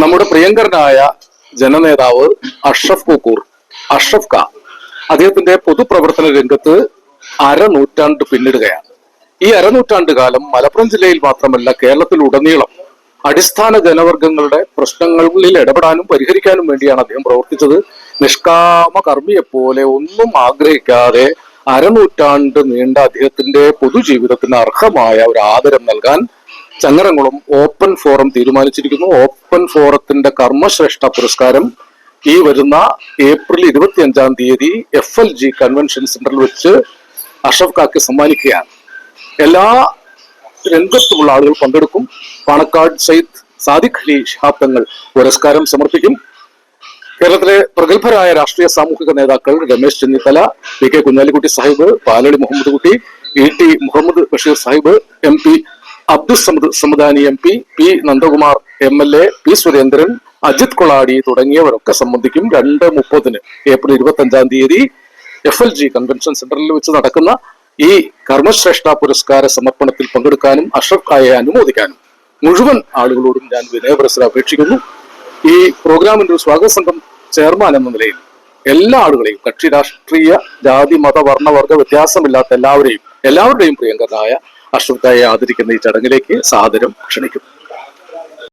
നമ്മുടെ പ്രിയങ്കരനായ ജനനേതാവ് അഷ്റഫ് കുക്കൂർ അഷ്റഫ് ഖാ അദ്ദേഹത്തിന്റെ പൊതുപ്രവർത്തന രംഗത്ത് അരനൂറ്റാണ്ട് പിന്നിടുകയാണ്. ഈ അരനൂറ്റാണ്ട് കാലം മലപ്പുറം ജില്ലയിൽ മാത്രമല്ല കേരളത്തിൽ ഉടനീളം അടിസ്ഥാന ജനവർഗങ്ങളുടെ പ്രശ്നങ്ങളിൽ ഇടപെടാനും പരിഹരിക്കാനും വേണ്ടിയാണ് അദ്ദേഹം പ്രവർത്തിച്ചത്. നിഷ്കാമ കർമ്മിയെപ്പോലെ ഒന്നും ആഗ്രഹിക്കാതെ അരനൂറ്റാണ്ട് നീണ്ട അദ്ദേഹത്തിന്റെ പൊതുജീവിതത്തിന് അർഹമായ ഒരു ആദരം നൽകാൻ ചങ്ങരംകുളം ഓപ്പൺ ഫോറം തീരുമാനിച്ചിരിക്കുന്നു. ഓപ്പൺ ഫോറത്തിന്റെ കർമ്മശ്രേഷ്ഠ പുരസ്കാരം ഈ വരുന്ന ഏപ്രിൽ ഇരുപത്തി അഞ്ചാം തീയതി എഫ് എൽ ജി കൺവെൻഷൻ സെന്ററിൽ വെച്ച് അഷഫ് കാക്ക് സമ്മാനിക്കുകയാണ്. എല്ലാ രംഗത്തുമുള്ള ആളുകൾ പങ്കെടുക്കും. പാണക്കാട് സയ്യിദ് സാദിഖ് അലി ഷിഹാബ് തങ്ങൾ പുരസ്കാരം സമർപ്പിക്കും. കേരളത്തിലെ പ്രഗത്ഭരായ രാഷ്ട്രീയ സാമൂഹിക നേതാക്കൾ Ramesh Chennithala P K Kunhalikutty Sahib Paladi Muhammad Kutty E T Muhammad Basheer Sahib M P Abdul Samad Samadani M P P Nandakumar M L A P Surendran Ajith Kolady തുടങ്ങിയവരൊക്കെ സംബന്ധിക്കും രണ്ട് മുപ്പതിന് ഏപ്രിൽ ഇരുപത്തി അഞ്ചാം തീയതി F L G convention സെന്ററിൽ വെച്ച് നടക്കുന്ന ഈ കർമ്മശ്രേഷ്ഠ പുരസ്കാര സമർപ്പണത്തിൽ പങ്കെടുക്കാനും അഷ്റഫ് ഖായെ അനുമോദിക്കാനും മുഴുവൻ ആളുകളോടും ഞാൻ വിനയപുരസ്സരം അപേക്ഷിക്കുന്നു. ഈ പ്രോഗ്രാമിന്റെ ഒരു സ്വാഗത സംഘം ചെയർമാൻ എന്ന നിലയിൽ എല്ലാ ആളുകളെയും കക്ഷി രാഷ്ട്രീയ ജാതി മത വർണവർഗ വ്യത്യാസമില്ലാത്ത എല്ലാവരെയും എല്ലാവരുടെയും പ്രിയങ്കരനായ ഖായെ ആദരിക്കുന്ന ഈ ചടങ്ങിലേക്ക് സാദരം ക്ഷണിക്കും